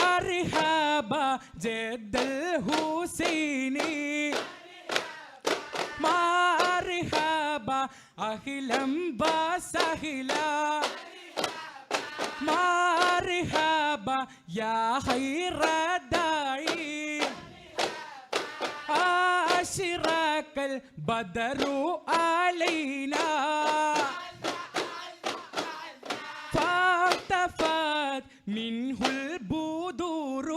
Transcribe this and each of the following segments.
مرحبا جد الحسيني مرحبا أهلا وسهلا مرحبا يا خير الداعي أشرق البدر علينا فاختفت منه البدور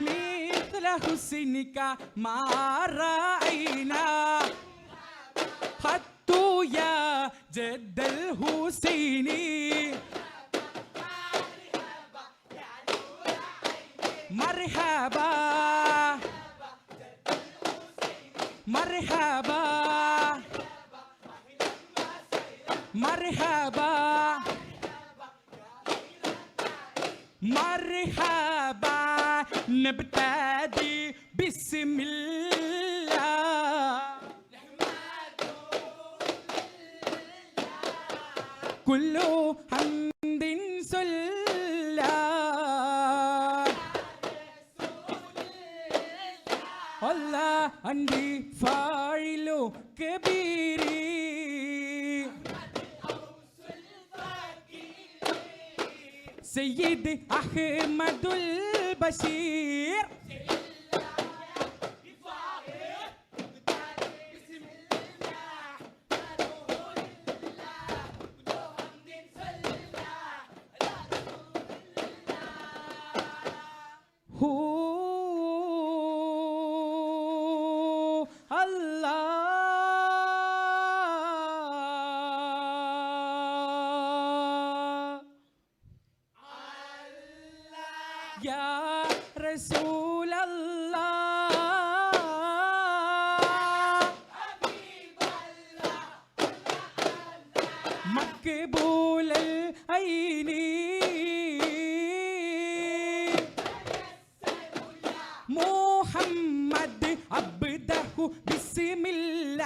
مثل حسنك ما رأينا. حتى يا جد الحسيني مرحبا. مرحبا. مرحبا. مرحبا نبتدي بسم الله. كل حمد سلا الله عندي فاعل كبيري سيدي أحمد البشير هو يا رسول الله. مقبول العين. محمد عبده بسم الله.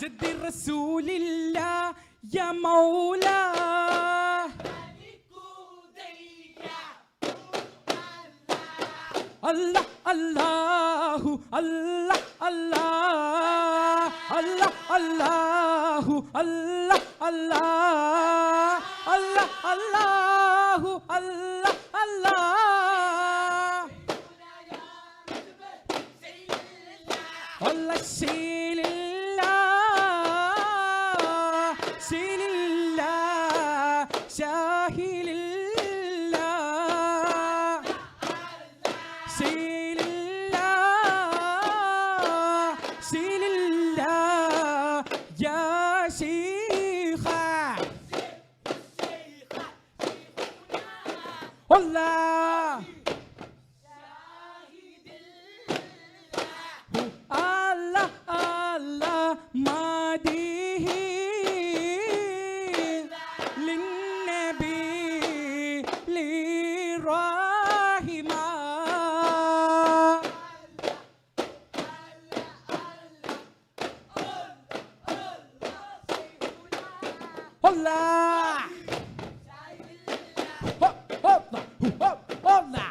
جد رسول الله. يا مولاه الله الله الله الله الله الله الله الله الله. الله الله الله الله شيل لله ساهي لله سي لله سي لله يا شيخة. والله. الله الله ما دي holla. Hop holla hop holla.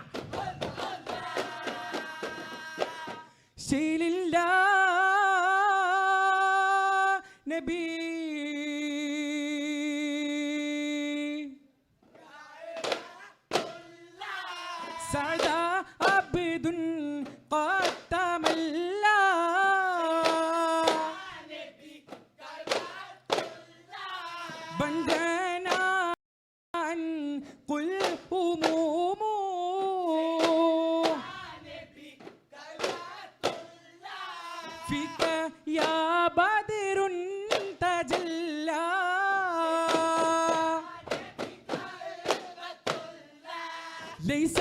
Seninle Nebi Sada Abdullah بندنا عن قل همومه. فيك يا بدر تجلى. ليس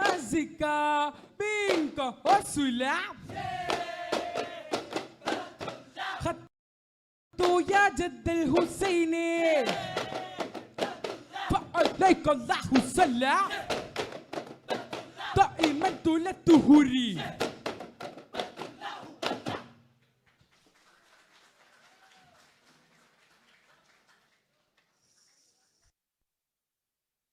أزكى منك وسلع جد الحسيني فعليك الله صلى دائما تولد تهوري.